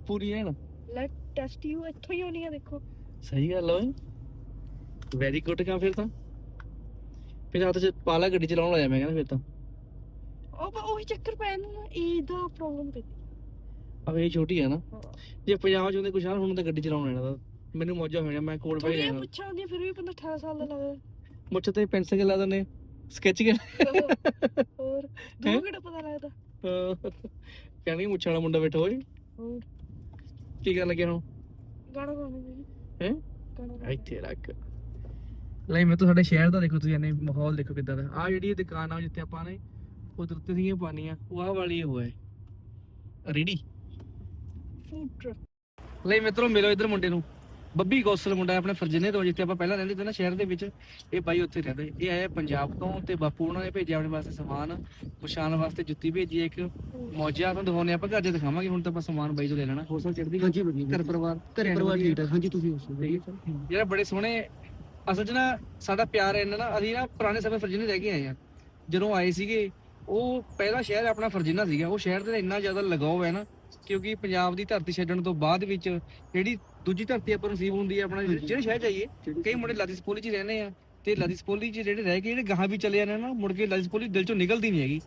ਪੂਰੀ ਹੈ ਨਾ ਲੱਤ ਟੈਸਟ ਯੂ ਇੱਥੋਂ ਹੀ ਹੋਣੀ ਆ ਦੇਖੋ ਸਹੀ ਗੱਲ ਓਏ ਵੈਰੀ ਗੁੱਡ ਕੰਮ ਫਿਰ ਤਾਂ ਫਿਰ ਹੱਥ 'ਚ ਪਾਲਾ ਗੱਡੀ ਚਲਾਉਣ ਲੱਗ ਜਾ ਮੈਂ ਕਹਿੰਦਾ ਫਿਰ ਤਾਂ ਉਹ ਬ- ਉਹੀ ਚੱਕਰ ਪੈ ਜਾਂਦਾ ਨਾ ਇਹਦਾ ਪ੍ਰੋਬਲਮ ਪੈਂਦੀ ਆ ਇਹ ਛੋਟੀ ਆ ਨਾ ਜੇ ਪੰਜਾਬ 'ਚ ਹੁੰਦੇ ਕੁਛ ਹਾਲ ਹੁਣ ਤਾਂ ਗੱਡੀ ਚਲਾਉਣ ਲੈਣਾ ਤਾਂ ਮੈਨੂੰ ਮੌਜਾ ਹੋਣਾ ਮੈਂ ਕੋਲ ਬਹਿ ਥੋੜੀਆਂ ਜਾਣਾ ਪੁੱਛਾਂ ਹੁੰਦੀਆਂ ਫਿਰ ਵੀ ਬੰਦਾ 18 ਸਾਲ ਦਾ ਲੱਗਦਾ ਮੁੱਛ ਤੇ ਪੈਨਸਲ ਕੇ ਲਾ ਦਨੇ ਸਕੈਚ ਕੇ ਹੋਰ ਦੋ ਹੈਂ? ਕਿਹੜਾ ਪਤਾ ਲੱਗਦਾ ਕਹਿੰਦੇ ਮੁੱਛ ਵਾਲਾ ਮੁੰਡਾ ਬੈਠਾ ਹੋਏ ਹੋਰ ਕੀ ਕਰ ਲੱਗਿਆ ਹੁਣ ਗਾਣਾ ਗਾਉਣਾ ਜੀ। ਹੈਂ? ਗਾਣਾ। ਇੱਥੇ ਰੱਖ। ਲਈ ਮੈਂ ਤਾਂ ਸਾਡੇ ਸ਼ਹਿਰ ਦਾ ਦੇਖੋ ਤੁਸੀਂ ਇਹਨੇ ਮਾਹੌਲ ਦੇਖੋ ਕਿੱਦਾਂ ਦਾ। ਆ ਜਿਹੜੀ ਇਹ ਦੁਕਾਨ ਆ ਜਿੱਥੇ ਆਪਾਂ ਨੇ ਕੁਦਰਤੀ ਦੀਆਂ ਪਾਣੀਆਂ ਉਹ ਆਹ ਵਾਲੀ ਉਹ ਹੈ। ਰੇੜੀ ਫੂਡ ਟਰੱਕ ਮਿੱਤਰੋ ਮਿਲੋ ਇਧਰ ਮੁੰਡੇ ਨੂੰ। ਬੱਬੀ ਗੋਸਲ ਮੁੰਡਾ ਆਪਣੇ ਫਰਜਨੇ ਤੋਂ ਜਿੱਥੇ ਆਪਾਂ ਪਹਿਲਾਂ ਰਹਿੰਦੇ ਸੀ ਨਾ ਸ਼ਹਿਰ ਦੇ ਵਿੱਚ ਇਹ ਬਾਈ ਉੱਥੇ ਰਹਿੰਦਾ। ਇਹ ਆਇਆ ਪੰਜਾਬ ਤੋਂ ਤੇ ਬਾਪੂ ਉਹਨਾਂ ਨੇ ਭੇਜਿਆ ਆਪਣੇ ਵਾਸਤੇ ਸਮਾਨ ਕੁਸ਼ਾਨ ਵਾਸਤੇ ਜੁੱਤੀ ਭੇਜੀ ਇੱਕ। ਮੌਜਾ ਤੁਹਾਨੂੰ ਦਿਖਾਉਣੇ ਆਪਾਂ ਘਰ ਜੇ ਦਿਖਾਵਾਂਗੇ ਹੁਣ ਤਾਂ ਆਪਾਂ ਸਮਾਨ ਬਾਈ ਤੋਂ ਲੈ ਲੈਣਾ। ਹੋਰ ਸਭ ਚੜਦੀ ਹਾਂਜੀ ਵਧੀਆ ਘਰ ਪਰਿਵਾਰ ਘਰੇ ਪਰਿਵਾਰ ਠੀਕ ਠਾਕ। ਹਾਂਜੀ ਤੁਸੀਂ ਦੱਸੋ ਜਿਹੜਾ ਬੜੇ ਸੋਹਣੇ ਅਸਲ 'ਚ ਨਾ ਸਾਡਾ ਪਿਆਰ ਇੰਨਾ ਨਾ ਅਸੀਂ ਨਾ ਪੁਰਾਣੇ ਸਮੇਂ ਫਰਜੀਨੇ ਰਹਿ ਕੇ ਆਏ ਆ ਜਦੋਂ ਆਏ ਸੀਗੇ ਉਹ ਪਹਿਲਾ ਸ਼ਹਿਰ ਆਪਣਾ ਫਰਜੀਨਾ ਸੀਗਾ। ਉਹ ਸ਼ਹਿਰ ਤੇ ਇੰਨਾ ਜ਼ਿਆਦਾ ਲਗਾਓ ਹੈ ਨਾ ਕਿਉਂਕਿ ਪੰਜਾਬ ਦੀ ਧਰਤੀ ਛੱਡਣ ਤੋਂ ਬਾਅਦ ਵਿੱਚ ਜਿਹੜੀ ਦੂਜੀ ਧਰਤੀ ਆਪਾਂ ਨੂੰ ਨਸੀਬ ਹੁੰਦੀ ਹੈ ਆਪਣਾ ਜਿਹੜੇ ਸ਼ਹਿਰ ਜਾਈਏ ਕਈ ਮੁੰਡੇ ਲਾਦੀ ਸਪੋਲੀ 'ਚ ਹੀ ਰਹਿੰਦੇ ਆ ਤੇ ਲਾਦੀ ਸਪੋਲੀ 'ਚ ਜਿਹੜੇ ਰਹਿ ਕੇ ਜਿਹੜੇ ਗਾਹਾਂ ਵੀ ਚਲੇ ਜਾਂਦੇ ਨਾ ਮੁੜ ਕੇ ਲਾਦੀ ਸਪੋਲੀ ਦਿਲ 'ਚੋਂ ਨਿਕਲਦੀ ਨਹੀਂ ਹੈਗੀ।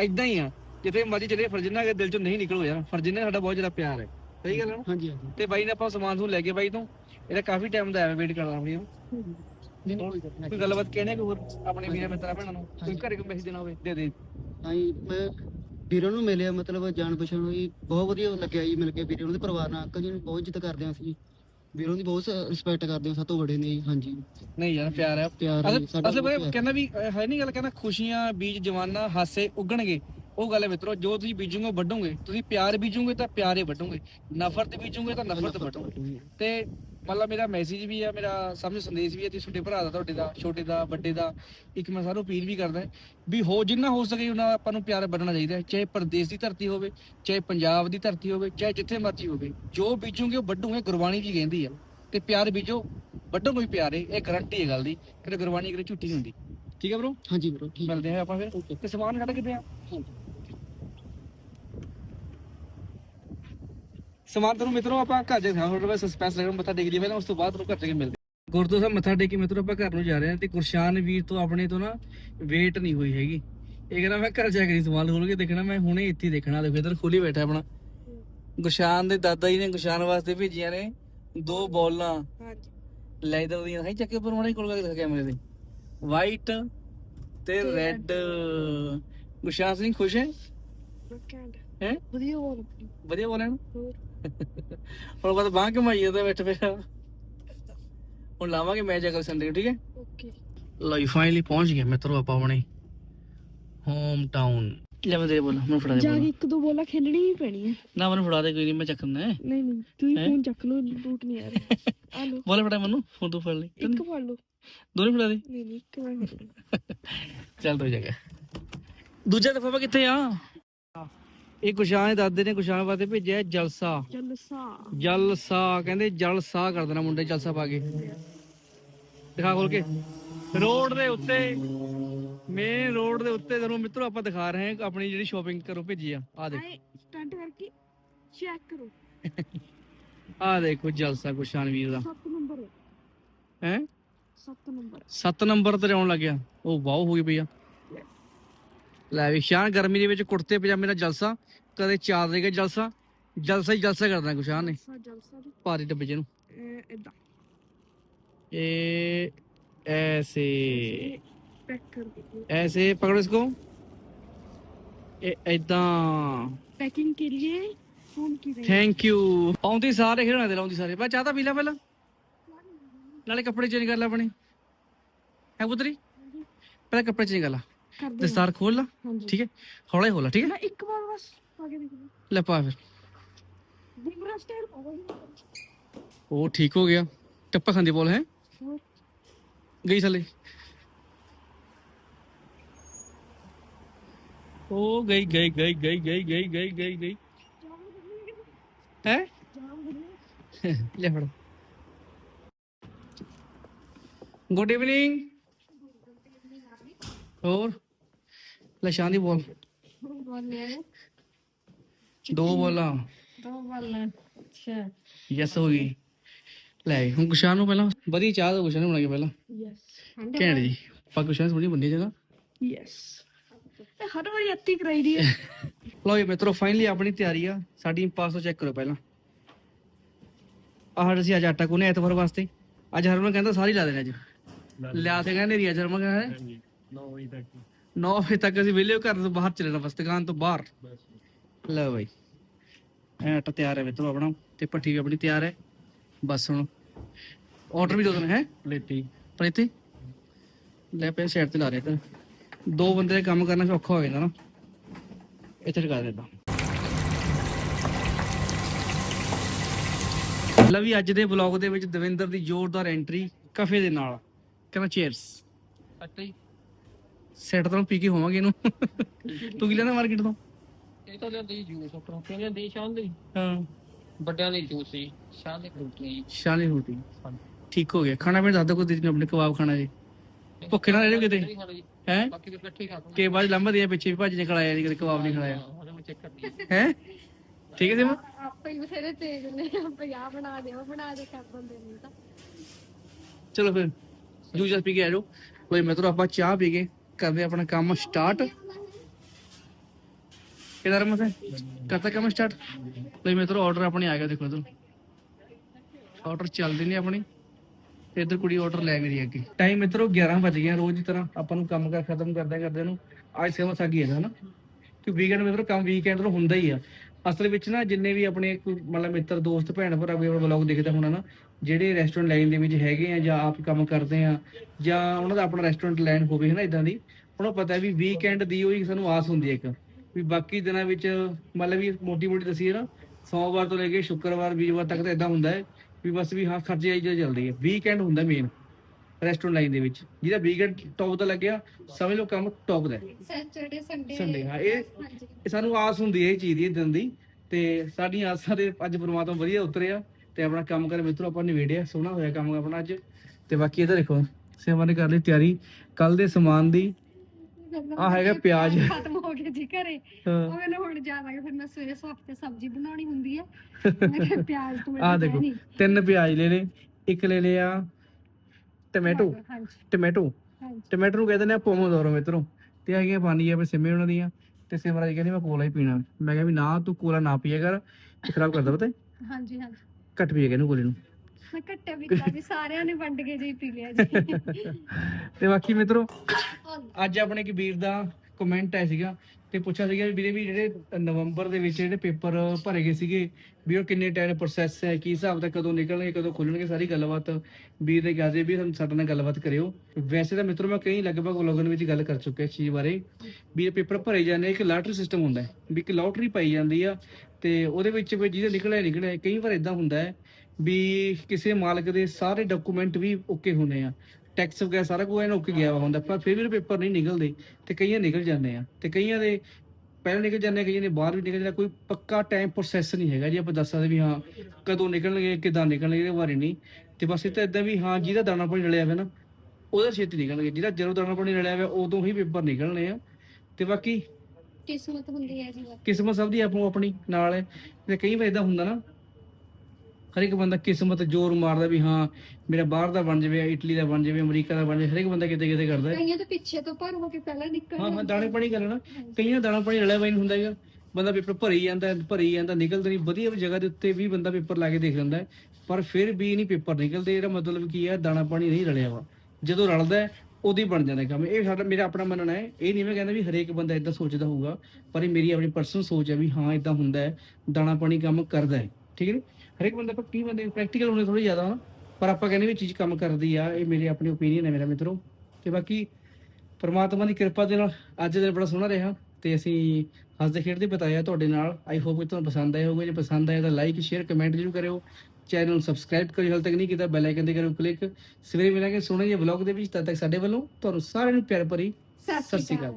ਐਦਾਂ ਹੀ ਆ ਜਿੱਥੇ ਮਰਜ਼ੀ ਚਲੇ ਫਰਜੀਨਾ ਕੇ ਦਿਲ 'ਚੋਂ ਨਹੀਂ ਨਿਕਲੋ ਯਾਰ। ਫਰਜੀਨਾ ਸਾਡਾ ਬਹੁਤ ਜ਼ਿਆਦਾ ਪਿਆਰ ਹੈ। ਸਹੀ ਗੱਲ ਹੈ ਨਾ? ਹਾਂਜੀ ਹਾਂਜੀ। ਤੇ ਬਾਈ ਨੇ ਆਪਾਂ ਸਮਾਨ ਸਮੂਨ ਲੈ ਕੇ ਬਾਈ ਤੋਂ ਇਹਦਾ ਕਾਫੀ ਟਾਈਮ ਦਾ ਐਵੇਂ ਵੇਟ ਕਰਦਾ ਆਪਣੀ ਨੂੰ ਕੋਈ ਗੱਲਬਾਤ ਕਹਿਣੇ ਕੋਈ ਹੋਰ? ਆਪਣੇ ਵੀਰਾਂ ਮਿੱਤਰਾਂ ਭੈਣਾਂ ਨੂੰ? ਕੋਈ ਘਰੇ ਕੋਈ ਮੈਸੇਜ ਦੇਣਾ ਹੋਵੇ ਦੇ ਦੇ। ਹਾਂਜੀ ਮੈਂ ਵੀਰਾਂ ਨੂੰ ਮਿਲਿਆ ਮਤਲਬ ਜਾਣ ਪਛਾਣ ਹੋਈ ਬਹੁਤ ਵਧੀਆ ਲੱਗਿਆ ਜੀ ਮਿਲ ਕੇ ਵੀਰਾਂ ਦੇ ਪਰਿਵਾਰ ਨਾਲ। ਅੰਕਲ ਜੀ ਨੂੰ ਬਹੁਤ ਇੱਜ਼ਤ ਕਰਦੇ ਹਾਂ ਅਸੀਂ ਵੀਰਾਂ ਦੀ ਬਹੁਤ ਰਿਸਪੈਕਟ ਕਰਦੇ ਹਾਂ ਸਭ ਤੋਂ ਵੱਡੇ ਨੇ ਜੀ ਹਾਂਜੀ। ਨਹੀਂ ਯਾਰ ਪਿਆਰ ਹੈ। ਪਿਆਰ ਅਸਲ ਜੀ, ਸਾਡਾ ਅਸਲ ਬਹੁਤ ਵਿੱਚ ਪਿਆਰ। ਕਹਿੰਦਾ ਵੀ ਅਹ, ਹੈ ਨਹੀਂ ਗੱਲ ਕਹਿੰਦਾ ਖੁਸ਼ੀਆਂ ਬੀਜ ਜਵਾਨਾ ਹਾਸੇ ਉੱਗਣਗੇ। ਉਹ ਗੱਲ ਹੈ ਮਿੱਤਰੋ ਜੋ ਤੁਸੀਂ ਬੀਜੋਗੇ ਵੱਢੋਗੇ। ਤੁਸੀਂ ਪਿਆਰ ਬੀਜੋਗੇ ਤਾਂ ਪਿਆਰੇ ਵੱਢੋਗੇ। ਨਫ਼ਰਤ ਬੀਜੋਗੇ ਤਾਂ ਨਫ਼ਰਤ ਵੱਢੋਗੇ। ਤੇ ਮਤਲਬ ਮੇਰਾ ਮੈਸੇਜ ਵੀ ਆ ਮੇਰਾ ਸਮਝ ਸੰਦੇਸ਼ ਵੀ ਹੈ ਤੇ ਛੋਟੇ ਭਰਾ ਦਾ ਤੁਹਾਡੇ ਦਾ ਛੋਟੇ ਦਾ ਵੱਡੇ ਦਾ। ਇੱਕ ਮੈਂ ਸਾਰਿਆਂ ਨੂੰ ਅਪੀਲ ਵੀ ਕਰਦਾ ਵੀ ਹੋ ਜਿੰਨਾ ਹੋ ਸਕੇ ਉਹਨਾਂ ਆਪਾਂ ਨੂੰ ਪਿਆਰ ਵੱਢਣਾ ਚਾਹੀਦਾ ਹੈ ਚਾਹੇ ਪ੍ਰਦੇਸ਼ ਦੀ ਧਰਤੀ ਹੋਵੇ ਚਾਹੇ ਪੰਜਾਬ ਦੀ ਧਰਤੀ ਹੋਵੇ ਚਾਹੇ ਜਿੱਥੇ ਮਰਜ਼ੀ ਹੋਵੇ। ਜੋ ਬੀਜੋਗੇ ਉਹ ਵੱਢੋਗੇ ਗੁਰਬਾਣੀ ਵੀ ਕਹਿੰਦੀ ਆ? ਤੇ ਪਿਆਰ ਬੀਜੋ ਵੱਢੋ ਕੋਈ ਪਿਆਰੇ ਇਹ ਗਰੰਟੀ ਹੈ ਗੱਲ ਦੀ ਕਿ ਗੁਰਬਾਣੀ ਕਦੇ ਝੂਠੀ ਨਹੀਂ ਹੁੰਦੀ। ਠੀਕ ਹੈ ਬ్రో ਹਾਂਜੀ ਬ్రో ਠੀਕ ਮਿਲਦੇ ਹਾਂ ਆਪਾਂ ਫਿਰ। ਤੇ ਸਮਾਨ ਸਾਡਾ ਕਿੱਥੇ ਆ? ਸਮਾਨ ਤੁਹਾਨੂੰ ਮਿੱਤਰੋ ਆਪਾਂ ਘਰ ਜੇ ਥੋੜਾ ਜਿਹਾ ਸਸਪੈਂਸ ਰੱਖਣਾ ਮੱਥਾ ਟੇਕ ਲਈ ਪਹਿਲਾਂ ਉਸ ਤੋਂ ਬਾਅਦ ਤੁਹਾਨੂੰ ਘਰ ਜਾ ਕੇ ਮਿਲਦੇ। ਗੁਰਦੁਆਰਾ ਸਾਹਿਬ ਮੱਥਾ ਟੇਕ ਕੇ ਮਿੱਤਰੋ ਆਪਾਂ ਘਰ ਨੂੰ ਜਾ ਰਹੇ ਹਾਂ ਤੇ ਗੁਰਸ਼ਾਨ ਵੀਰ ਤੋਂ ਆਪਣੇ ਤੋਂ ਨਾ ਵੇਟ ਨਹੀਂ ਹੋਈ ਹੈਗੀ। ਇਹ ਕਹਿੰਦਾ ਮੈਂ ਘਰ ਜਾ ਕੇ ਨਹੀਂ ਸਮਾਨ ਖੋਲ ਕੇ ਦੇਖਣਾ ਮੈਂ ਹੁਣੇ ਇੱਥੇ ਦੇਖਣਾ। ਦੇਖੋ ਇਧਰ ਖੋਲੀ ਬੈਠਾ ਆਪਣਾ। ਗੁਰਸ਼ਾਨ ਦੇ ਦਾਦਾ ਜੀ ਨੇ ਗੁਰਸ਼ਾਨ ਵਾਸਤੇ ਭੇਜੀਆਂ ਨੇ ਦੋ ਬੋਲਾਂ। ਹਾਂਜੀ। ਲੈਦਰ ਦੀਆਂ ਹੈ ਚੱਕੇ ਪਰ ਮਾੜੇ ਕੋਲ ਕੇ ਕੈਮਰੇ ਦੇ ਵਾਈਟ ਤੇ ਰੈੱਡ ਗੁਰਸ਼ਾਨ ਸਿੰਘ ਖੁਸ਼ ਹੈ? ਹੈ? ਵਧੀਆ ਬੋਲ ਵਧੀਆ ਬੋਲਣ? ਹੁਣ ਬਾਅਦ ਬਾਂਹ ਕਮਾਈ ਉਹਦੇ ਵਿੱਚ ਫਿਰ। ਹੁਣ ਲਾਵਾਂਗੇ ਮੈਚ ਅਗਲ ਸੰਡੇ ਨੂੰ ਠੀਕ ਹੈ? ਓਕੇ ਲੋ ਜੀ ਫਾਈਨਲੀ ਪਹੁੰਚ ਗਏ ਮਿੱਤਰੋ ਆਪਾਂ ਆਪਣੇ ਹੋਮ ਟਾਊਨ ਲੈ ਮੈਂ ਤੇਰੇ ਬੋਲ ਮੈਨੂੰ ਫੜਾ ਦੇ ਜਾ ਕੇ ਬੋਲ ਇੱਕ ਦੋ ਬੋਲਾ ਖੇਲਣੀ ਹੀ ਪੈਣੀ ਹੈ ਨਾ ਮੈਨੂੰ ਫੜਾ ਦੇ ਕੋਈ ਨਹੀਂ ਮੈਂ ਚੱਕਣਾ ਹੈ ਨਹੀਂ ਨਹੀਂ ਤੁਸੀਂ ਹੈਂ? ਫੋਨ ਚੱਕ ਲਓ ਲੂਟ ਨਹੀਂ ਆ ਰਿਹਾ। [laughs] ਆ ਲਓ। ਬੋਲੇ ਫੜਾ ਮੈਨੂੰ ਫੋਨ ਤੂੰ ਫੜ ਲੈ। ਇੱਕ ਫੜ ਲਓ। ਦੋਨੇ ਫੜਾ ਦੇ। ਨਹੀਂ ਨਹੀਂ ਇੱਕ ਮੈਂ ਫੜ ਲਊਂ। ਚੱਲ ਦੋ ਜਗ੍ਹਾ ਦੂਜਾ ਦਫਾ ਕਿੱਥੇ ਆ? ਇਹ ਗੁਸ਼ਾਨ ਦੇ ਦਾਦੇ ਨੇ ਗੁਸ਼ਾਨ ਵਾਸਤੇ ਭੇਜਿਆ ਹੈ ਜਲਸਾ। ਚੱਲ ਸਾ ਜਲਸਾ ਕਹਿੰਦੇ ਜਲਸਾ ਕਰ ਦੇਣਾ ਮੁੰਡੇ ਜਲਸਾ ਪਾ ਕੇ। ਦਿਖਾ ਖੋਲ ਕੇ। ਰੋਡ ਦੇ ਉੱਤੇ ਮੇਨ ਰੋਡ ਦੇ ਉੱਤੇ ਤੁਹਾਨੂੰ ਮਿੱਤਰੋ ਆਪਾਂ ਦਿਖਾ ਰਹੇ ਹਾਂ ਆਪਣੀ ਜਿਹੜੀ ਸ਼ਾਪਿੰਗ ਕਰੋ ਭੇਜੀ ਆ। ਆ ਦੇਖ। ਸਟੰਟ ਕਰਕੇ ਚੈੱਕ ਕਰੋ। ਆ ਦੇਖੋ ਜਲਸਾ ਗੁਸ਼ਾਨ ਵੀਰ ਦਾ। 7 ਨੰਬਰ। ਹੈ? 7 ਨੰਬਰ। 7 ਨੰਬਰ ਤੇ ਆਉਣ ਲੱਗਿਆ। ਉਹ ਵਾਓ ਹੋ ਗਈ ਪਈ ਆ ਲੈ ਵੀ ਸ਼ਾਨ ਗਰਮੀ ਦੇ ਵਿੱਚ ਕੁੜਤੇ ਪਜਾਮੇ ਦਾ ਜਲਸਾ ਕਦੇ ਚਾਦਰੇ ਦਾ ਜਲਸਾ ਜਲਸਾ ਹੀ ਜਲਸਾ ਕਰਦਾ ਗੁਸ਼ਾਨ ਨੇ ਜਲਸਾ ਜਲਸਾ ਜੀ ਭਾਰੀ ਡੱਬੇ ਜਿਹਨੂੰ ਇਦਾਂ ਇਹ ऐसे ਪੈਕ ਕਰ ਦਿਓ ऐसे पकड़ो इसको ਇਹ ਇਦਾਂ पैकिंग के लिए फोन की रही ਥੈਂਕ ਯੂ ਆਉਂਦੀ ਸਾਰੇ ਖੇਡਣਾ ਦੇ ਲਾਉਂਦੀ ਸਾਰੇ ਬਾ ਚਾਹ ਤਾਂ ਪੀ ਲੈ ਪਹਿਲਾਂ ਨਾਲੇ ਕੱਪੜੇ ਚੇਂਜ ਕਰ ਲੈ ਆਪਣੇ ਹੈ ਪੁੱਤਰੀ ਪਹਿਲਾਂ ਕੱਪੜੇ ਚੇਂਜ ਕਰ ਲਾ ਕਰਦੇ ਦਸਤਾਰ ਖੋਲ ਲਾ ਠੀਕ ਹੈ? ਹੌਲੇ ਹੌਲਾ ਠੀਕ ਹੈ ਇੱਕ ਵਾਰ ਬਸ ਪਾ ਕੇ ਲੈ ਪਾ ਫਿਰ। ਉਹ ਠੀਕ ਹੋ ਗਿਆ। ਟੱਪਾ ਖਾਂਦੀ ਬੋਲ ਹੈ? ਗਈ ਥੱਲੇ। ਉਹ ਗਈ ਗਈ ਗਈ ਗਈ ਗਈ ਗਈ ਗਈ ਗਈ ਗਈ। ਹੈ? ਲੈ ਫੜ। ਗੁੱਡ ਈਵਨਿੰਗ ਹੋਰ? ਲਸ਼ਾਂ ਦੀ ਬੋਲ। ਦੋ ਬੋਲਾਂ। ਦੋ ਬੋਲਾਂ ਅੱਛਾ। ਯੈਸ ਹੋ ਗਈ। ਲੈ ਹੁਣ ਗੁਸ਼ਾਨ ਨੂੰ ਪਹਿਲਾਂ ਵਧੀਆ ਚਾਹ ਦੋ ਗੁਸ਼ਾਨ ਨੂੰ ਬਣਾ ਕੇ ਪਹਿਲਾਂ। ਯੈਸ ਕਹਿਣ ਜੀ। ਪਾ ਗੁਸ਼ਾਨ ਥੋੜੀ ਬੰਦੀ ਜਗਾ ਹਰ ਵਾਰੀ ਅੱਤੀ ਕਰਾਈ ਦੀ ਹੈ ਲਓ ਜੀ ਮਿੱਤਰੋ ਫਾਈਨਲੀ ਆਪਣੀ ਤਿਆਰੀ ਆ। ਸਾਡੀ ਪਾਸੋ ਚੈੱਕ ਕਰੋ ਪਹਿਲਾਂ। ਆਹ ਅਸੀਂ ਅੱਜ ਆਟਾ ਕੋਨੇ ਐਤਵਾਰ ਵਾਸਤੇ। ਅੱਜ ਹਰਮਨ ਕਹਿੰਦਾ ਸਾਰੀ ਲਾ ਦੇਣਾ ਅੱਜ। ਲਿਆ ਤੇ ਕਹਿੰਦੇ ਰੀ ਅੱਜ ਹਰਮਨ ਕਹਿੰਦਾ 9 ਵਜੇ ਤੱਕ 9 ਵਜੇ ਤੱਕ ਅਸੀਂ ਵਿਹਲੇ ਹੋ ਘਰ ਤੋਂ ਬਾਹਰ ਚੱਲਣਾ ਬਸ ਦੁਕਾਨ ਤੋਂ ਬਾਹਰ। ਲਓ ਬਾਈ ਆਟਾ ਤਿਆਰ ਹੈ ਮਿੱਤਰੋ ਆਪਣਾ ਤੇ ਭੱਠੀ ਵੀ ਆਪਣੀ ਤਿਆਰ ਹੈ। ਬਸ ਹੁਣ ਆਰਡਰ ਵੀ ਦੋ ਦਿਨ ਹੈ? ਪਲੇਟੀ ਪਲੇਟੀ ਲੈ ਪੇ ਸਾਈਡ ਤੇ ਲਾ ਰਹੇ ਤਾਂ। ਦੋ ਬੰਦੇ ਦਾ ਕੰਮ ਕਰਨਾ ਔਖਾ ਹੋ ਜਾਂਦਾ ਨਾ। ਇੱਥੇ ਟਿਕਾ ਦੇਦਾ ਲੈ ਵੀ ਅੱਜ ਦੇ ਵਲੌਗ ਦੇ ਵਿੱਚ ਦਵਿੰਦਰ ਦੀ ਜ਼ੋਰਦਾਰ ਐਂਟਰੀ ਕਫੇ ਦੇ ਨਾਲ। ਕਹਿੰਦਾ ਚੀਅਰਸ ਅੱਟੀ ਸੈਟ ਤੋਂ ਪੀ ਕੇ ਹੋਵਾਂਗੇ ਇਹਨੂੰ। ਤੂੰ ਕੀ ਲੈਂਦਾ ਮਾਰਕੀਟ ਤੋਂ? ਇਹ ਤਾਂ ਲੈਂਦੀ ਜੂਸ ਉਪਰੋਂ। ਕਿਹਨੇ ਦੀ ਸ਼ਾਨ ਦੀ। ਹਾਂ। ਵੱਡਿਆਂ ਦੀ ਜੂਸ ਸੀ। ਸ਼ਾਨ ਦੀ ਫਰੂਟੀ ਸ਼ਾਨੀ ਰੋਟੀ ਠੀਕ ਹੋ ਗਿਆ। ਖਾਣਾ ਪੀਣਾ ਦੱਸ ਦੋ ਕੋਈ ਦੀਦੀ ਨੂੰ ਆਪਣੇ ਕਬਾਬ ਖਾਣਾ ਜੀ। ਭੁੱਖੇ ਨਾਲ ਰਹਿ ਕਿਤੇ। ਹੈ? ਬਾਕੀ ਵੀ ਇਕੱਠੇ ਖਾ ਲਵਾਂਗੇ ਕੇ ਬਾਅਦ ਲੰਬਾ ਦੀਆਂ ਪਿੱਛੇ ਵੀ ਭੱਜ ਨਿਕਲ ਆਇਆ ਨਹੀਂ ਕਦੇ ਕਬਾਬ ਨਹੀਂ ਖਲਾਇਆ। ਉਹਦੇ ਵਿੱਚ ਚੈੱਕ ਕਰਨੀ ਹੈ। ਠੀਕ ਹੈ ਜੀ ਆਪੇ ਹੀ ਬਥੇਰੇ ਤੇਜ਼ ਨੇ ਆਪੇ ਆ ਬਣਾ ਦੇ ਉਹ ਬਣਾ ਦੇ ਕਰ ਦਿੰਦੇ ਨੇ ਤਾਂ। ਚਲੋ ਫਿਰ ਜੂਸ ਪੀ ਕੇ ਆ ਜਾਓ। ਕੋਈ ਮਿੱਤਰੋ ਆਪਾਂ ਚਾਹ ਪੀ ਕੇ ਕਰਦੇ ਆਪਣਾ ਕੰਮ ਸਟਾਰਟ ਕਿਦਾਂ ਰਮਸ ਕਰਤਾ ਕੰਮ ਸਟਾਰਟ ਕੋਈ ਮਿੱਤਰੋ ਆਰਡਰ ਆਪਣੇ ਆ ਗਿਆ, ਦੇਖੋ ਇਧਰ। ਆਰਡਰ ਚੱਲਦੇ ਨੇ ਆਪਣੀ। ਤੇ ਇਧਰ ਕੁੜੀ ਆਰਡਰ ਲੈ ਮੇਰੀ ਅੱਗੇ ਟਾਈਮ ਮਿੱਤਰੋ 11 ਵਜ ਗਿਆ ਰੋਜ਼ ਦੀ ਤਰ੍ਹਾਂ। ਆਪਾਂ ਨੂੰ ਕੰਮ ਕਰ ਖਤਮ ਕਰਦੇ ਕਰਦੇ ਨੂੰ। ਅੱਜ ਸੇਵਾ ਸਾਗੀ ਹੈ ਨਾ ਕਿ ਵੀਕਐਂਡ ਮਿੱਤਰੋ ਕੰਮ ਵੀਕਐਂਡ ਤੋਂ ਹੁੰਦਾ ਹੀ ਆ। ਅਸਲ ਵਿੱਚ ਨਾ ਜਿੰਨੇ ਵੀ ਆਪਣੇ ਕੋਈ ਮਤਲਬ ਮਿੱਤਰ, ਦੋਸਤ, ਭੈਣ ਭਰਾ ਵੀ ਆਪਣਾ ਵਲੌਗ ਦੇਖਦਾ ਹੋਣਾ ਨਾ, ਜਿਹੜੇ ਰੈਸਟੋਰੈਂਟ ਲਾਈਨ ਦੇ ਵਿੱਚ ਹੈਗੇ ਆ ਜਾਂ ਆਪ ਕੰਮ ਕਰਦੇ ਆ, ਜਾਂ ਉਹਨਾਂ ਦਾ ਆਪਣਾ ਰੈਸਟੋਰੈਂਟ ਲਾਈਨ ਹੋਵੇ ਹੈ ਨਾ ਇਦਾਂ ਦੀ, ਉਹਨਾਂ ਨੂੰ ਪਤਾ ਵੀ ਵੀਕਐਂਡ ਦੀ ਉਹੀ ਸਾਨੂੰ ਆਸ ਹੁੰਦੀ ਹੈ ਇੱਕ, ਵੀ ਬਾਕੀ ਦਿਨਾਂ ਵਿੱਚ ਮਤਲਬ ਵੀ ਮੋਟੀ ਮੋਟੀ ਦਸੀਏ ਨਾ, ਸੋਮਵਾਰ ਤੋਂ ਲੈ ਕੇ ਸ਼ੁੱਕਰਵਾਰ, ਵੀਰਵਾਰ ਤੱਕ ਤਾਂ ਇਦਾਂ ਹੁੰਦਾ ਹੈ, ਵੀ ਬਸ ਵੀ ਹਾਂ ਖਰਚੇ ਆਈ ਜਾ ਚੱਲਦੀ ਹੈ ਵੀਕਐਂਡ ਹੁੰਦਾ ਮੇਨ ਰੈਸਟੋਰੈਂਟ ਲਾਈਨ ਦੇ ਵਿੱਚ ਜਿਹਦਾ ਵੀਕਐਂਡ ਟੌਪ ਤੇ ਲੱਗਿਆ ਸਮਝ ਲਓ ਕੰਮ ਟੌਪ ਦਾ ਹੈ। ਸੈਚਰਡੇ ਸੰਡੇ ਹਾਂ ਇਹ ਹਾਂਜੀ। ਇਹ ਸਾਨੂੰ ਆਸ ਹੁੰਦੀ ਹੈ ਇਹ ਚੀਜ਼ ਦੀ ਇਹ ਦਿਨ ਦੀ। ਤੇ ਸਾਡੀਆਂ ਆਸਾਂ ਦੇ ਅੱਜ ਪ੍ਰਮਾਤਮਾ ਵਧੀਆ ਉਤਰਿਆ ਤੇ ਆਪਣਾ ਕੰਮ ਕਰ ਮਿੱਤਰੋ ਆਪਾਂ ਨਿਵੇੜਿਆ ਸੋਹਣਾ ਹੋਇਆ ਕੰਮ ਆਪਣਾ ਅੱਜ। ਤੇ ਬਾਕੀ ਇਹਦਾ ਦੇਖੋ ਸੇਵਾ ਨੇ ਕਰ ਲਈ ਤਿਆਰੀ। ਕੱਲ ਦੇ ਸਮਾਨ ਦੀ ਆਹ ਹੈਗਾ ਪਿਆਜ਼। ਖਤਮ ਹੋ ਗਿਆ ਜੀ ਘਰੇ। ਉਹ ਮੈਨੂੰ ਹੁਣ ਯਾਦ ਆ ਗਿਆ ਫਿਰ ਮੈਂ ਸਵੇਰੇ ਸਾਫ਼ ਤੇ ਸਬਜ਼ੀ ਬਣਾਉਣੀ ਹੁੰਦੀ ਹੈ। ਮੈਂ ਕਿਹਾ [laughs] ਪਿਆਜ਼ ਤੋਂ ਆਹ ਦੇਖੋ ਤਿੰਨ ਪਿਆਜ਼ ਲੈ ਲਏ ਇੱਕ ਲੈ ਲਿਆ ਟੋਮੈਟੋ ਹਾਂਜੀ। ਟੋਮੈਟੋ ਹਾਂਜੀ। ਟੋਮੈਟੋ ਨੂੰ ਕਹਿੰਦੇ ਨੇ ਪੋਮੋਦੋਰੋ ਮਿੱਤਰੋ। ਤੇ ਹੈਗੀਆਂ ਪਾਣੀ ਆ ਸਿਮੇ ਉਹਨਾਂ ਦੀਆਂ। ਤੇ ਸਿਮਰਾ ਜੀ ਕਹਿੰਦੀ ਮੈਂ ਕੋਲਾ ਹੀ ਪੀਣਾ। ਮੈਂ ਕਿਹਾ ਵੀ ਨਾ ਤੂੰ ਕੋਲਾ ਨਾ ਪੀਆ ਕਰ ਇਹ ਖਰਾਬ ਕਰਦਾ ਪਤਾ? ਹਾਂਜੀ ਹਾਂਜੀ। ਘੱਟ ਪੀਆ ਇਹਨੂੰ ਕੋਲੇ ਨੂੰ? ਮੈਂ ਘੱਟੇ ਵੀ ਤਾਂ ਵੀ ਸਾਰਿਆਂ ਨੇ ਵੰਡ ਕੇ ਜੀ ਪੀ ਲਿਆ ਜੀ। [laughs] ਤੇ ਬਾਕੀ ਮਿੱਤਰੋ ਅੱਜ ਆਪਣੇ ਇੱਕ ਵੀਰ ਦਾ ਕਮੈਂਟ ਆਇਆ ਸੀਗਾ ਤੇ ਪੁੱਛਿਆ ਸੀਗਾ ਵੀ ਵੀਰੇ ਵੀ ਜਿਹੜੇ ਨਵੰਬਰ ਦੇ ਵਿੱਚ ਜਿਹੜੇ ਪੇਪਰ ਭਰੇ ਗਏ ਸੀਗੇ, ਵੀ ਉਹ ਕਿੰਨੇ ਟਾਈਮ ਪ੍ਰੋਸੈਸ ਹੈ, ਕੀ ਹਿਸਾਬ ਦਾ ਕਦੋਂ ਨਿਕਲਣਗੇ, ਕਦੋਂ ਖੁੱਲਣਗੇ ਸਾਰੀ ਗੱਲਬਾਤ ਵੀਰ ਨੇ ਕਿਹਾ ਵੀ ਸਾਨੂੰ ਸਾਡੇ ਨਾਲ ਗੱਲਬਾਤ ਕਰਿਓ। ਵੈਸੇ ਤਾਂ ਮਿੱਤਰੋ ਮੈਂ ਕਈ ਲਗਭਗ ਵਲੋਗਨ ਵਿੱਚ ਗੱਲ ਕਰ ਚੁੱਕਿਆ ਇਸ ਚੀਜ਼ ਬਾਰੇ, ਵੀ ਇਹ ਪੇਪਰ ਭਰੇ ਜਾਂਦੇ ਇੱਕ ਲਾਟਰੀ ਸਿਸਟਮ ਹੁੰਦਾ ਹੈ, ਵੀ ਇੱਕ ਲੋਟਰੀ ਪਾਈ ਜਾਂਦੀ ਆ, ਤੇ ਉਹਦੇ ਵਿੱਚ ਵੀ ਜਿਹਦੇ ਨਿਕਲਿਆ ਨਿਕਲਿਆ, ਕਈ ਵਾਰ ਇਦਾਂ ਹੁੰਦਾ ਹੈ, ਵੀ ਕਿਸੇ ਮਾਲਕ ਦੇ ਸਾਰੇ ਡਾਕੂਮੈਂਟ ਵੀ ਓਕੇ ਹੁੰਦੇ ਆ ਟੈਕਸ ਵਗੈਰਾ ਸਾਰਾ ਕੁਝ ਇਹਨਾਂ ਓਕੇ ਗਿਆ ਵਾ ਹੁੰਦਾ ਪਰ ਫਿਰ ਵੀ ਪੇਪਰ ਨਹੀਂ ਨਿਕਲਦੇ ਤੇ ਕਈਆਂ ਨਿਕਲ ਜਾਂਦੇ ਆ ਤੇ ਕਈਆਂ ਦੇ ਪਹਿਲਾਂ ਨਿਕਲ ਜਾਂਦੇ ਕਈਆਂ ਦੇ ਬਾਹਰ ਵੀ ਨਿਕਲ ਜਾਂਦੇ। ਕੋਈ ਪੱਕਾ ਟਾਈਮ ਪ੍ਰੋਸੈਸ ਨਹੀਂ ਹੈਗਾ ਜੀ ਆਪਾਂ ਦੱਸ ਸਕਦੇ ਵੀ ਹਾਂ ਕਦੋਂ ਨਿਕਲਣਗੇ ਕਿਦਾਂ ਨਿਕਲਣਗੇ ਇਹਦੇ ਬਾਰੇ ਨਹੀਂ ਤੇ ਬਸ ਇਹ ਤਾਂ ਇਦਾਂ ਵੀ ਹਾਂ ਜਿਹਦਾ ਦਾਣਾ ਪਾਣੀ ਰਲਿਆ ਹੋਇਆ ਨਾ ਉਹਦਾ ਛੇਤੀ ਨਿਕਲਣਗੇ ਜਿਹਦਾ ਜਦੋਂ ਦਾਣਾ ਪਾਣੀ ਰਲਿਆ ਹੋਇਆ ਉਦੋਂ ਹੀ ਪੇਪਰ ਨਿਕਲਣੇ ਆ ਤੇ ਬਾਕੀ ਕਿਸਮਤ ਹੁੰਦੀ ਹੈ ਜੀ। ਕਿਸਮਤ ਸਭ ਦੀ ਆਪੋ ਆਪਣੀ ਨਾਲ ਹੈ ਤੇ ਕਈ ਵਾਰ ਇਦਾਂ ਹੁੰਦਾ ਨਾ ਹਰ ਇੱਕ ਬੰਦਾ ਕਿਸਮਤ ਜ਼ੋਰ ਮਾਰਦਾ ਵੀ ਹਾਂ ਮੇਰਾ ਬਾਹਰ ਦਾ ਬਣ ਜਾਵੇ ਇਟਲੀ ਦਾ ਬਣ ਜਾਵੇ ਅਮਰੀਕਾ ਦਾ ਬਣ ਜਾਵੇ ਹਰ ਇੱਕ ਬੰਦਾ ਕਿਤੇ ਕਿਤੇ ਕਰਦਾ ਹੈ। ਕਈਆਂ ਤਾਂ ਪਿੱਛੇ ਤੋਂ ਭਰ ਹੋ ਕੇ ਪਹਿਲਾਂ ਨਿਕਲ ਹਾਂ ਹਾਂ ਦਾਣੇ ਪਾਣੀ ਕਰ ਲੈਣਾ ਹਾਂਜੀ। ਕਈਆਂ ਦਾਣਾ ਪਾਣੀ ਰਲਿਆ ਨਹੀਂ ਹੁੰਦਾ ਹੈਗਾ। ਬੰਦਾ ਪੇਪਰ ਭਰੀ ਜਾਂਦਾ ਭਰੀ ਜਾਂਦਾ ਨਿਕਲਦਾ ਨਹੀਂ। ਵਧੀਆ ਜਗ੍ਹਾ ਦੇ ਉੱਤੇ ਵੀ ਬੰਦਾ ਪੇਪਰ ਲਾ ਕੇ ਦੇਖ ਲੈਂਦਾ ਹੈ, ਪਰ ਫਿਰ ਵੀ ਨਹੀਂ ਪੇਪਰ ਨਿਕਲਦੇ। ਇਹਦਾ ਮਤਲਬ ਕੀ ਹੈ ਦਾਣਾ ਪਾਣੀ ਨਹੀਂ ਰਲਿਆ ਵਾ। ਜਦੋਂ ਰਲਦਾ ਹੈ, ਉਦੋਂ ਹੀ ਬਣ ਜਾਂਦਾ ਕੰਮ। ਇਹ ਸਾਡਾ ਮੇਰਾ ਆਪਣਾ ਮੰਨਣਾ ਹੈ। ਇਹ ਨਹੀਂ ਮੈਂ ਕਹਿੰਦਾ ਵੀ ਹਰੇਕ ਬੰਦਾ ਇਦਾਂ ਸੋਚਦਾ ਹੋਊਗਾ। ਪਰ ਇਹ ਮੇਰੀ ਆਪਣੀ ਪਰਸਨਲ ਸੋਚ ਹੈ ਵੀ ਹਾਂ ਇਦਾਂ ਹੁੰਦਾ ਹੈ। ਦਾਣਾ ਪਾਣੀ ਕੰਮ ਕਰਦਾ ਹੈ। ਠੀਕ ਹੈ? ਹਰੇਕ ਬੰਦਾ ਪਰ ਕੀ ਬੰਦੇ ਪ੍ਰੈਕਟੀਕਲ ਹੋਣੇ ਥੋੜੀ ਜ਼ਿਆਦਾ ਨਾ ਪਰ ਆਪਾਂ ਕਹਿੰਦੇ ਵੀ ਚੀਜ਼ ਕੰਮ ਕਰਦੀ ਆ ਇਹ ਮੇਰੀ ਆਪਣੀ ਓਪੀਨੀਅਨ ਹੈ ਮੇਰਾ ਮਿੱਤਰੋ। ਤੇ ਬਾਕੀ ਪਰਮਾਤਮਾ ਦੀ ਕਿਰਪਾ ਦੇ ਨਾਲ ਅੱਜ ਦਿਨ ਬੜਾ ਸੋਹਣਾ ਰਿਹਾ ਤੇ ਅਸੀਂ ਹੱਸਦੇ ਖੇਡਦੇ ਬਿਤਾਇਆ ਤੁਹਾਡੇ ਨਾਲ। ਆਈ ਹੋਪ ਕਿ ਤੁਹਾਨੂੰ ਪਸੰਦ ਆਇਆ ਹੋਵੇਗਾ ਜੇ ਪਸੰਦ ਆਇਆ ਤਾਂ ਲਾਈਕ ਸ਼ੇਅਰ ਕਮੈਂਟ ਜ਼ਰੂਰ ਕਰਿਓ। ਚੈਨਲ ਨੂੰ ਸਬਸਕ੍ਰਾਈਬ ਕਰਿਓ ਹਾਲ ਤੱਕ ਨਹੀਂ ਕੀਤਾ ਬੈਲ ਆਈਕਨ ਤੇ ਕਰੋ ਕਲਿੱਕ ਸਵੇਰੇ ਮਿਲਾਂਗੇ ਸੋਹਣੇ ਜਿਹੇ ਵਲੌਗ ਦੇ ਵਿੱਚ ਤਦ ਤੱਕ ਸਾਡੇ ਵੱਲੋਂ ਤੁਹਾਨੂੰ ਸਾਰਿਆਂ ਨੂੰ ਪਿਆਰ ਭਰੀ ਸਤਿ ਸ਼੍ਰੀ ਅਕਾਲ।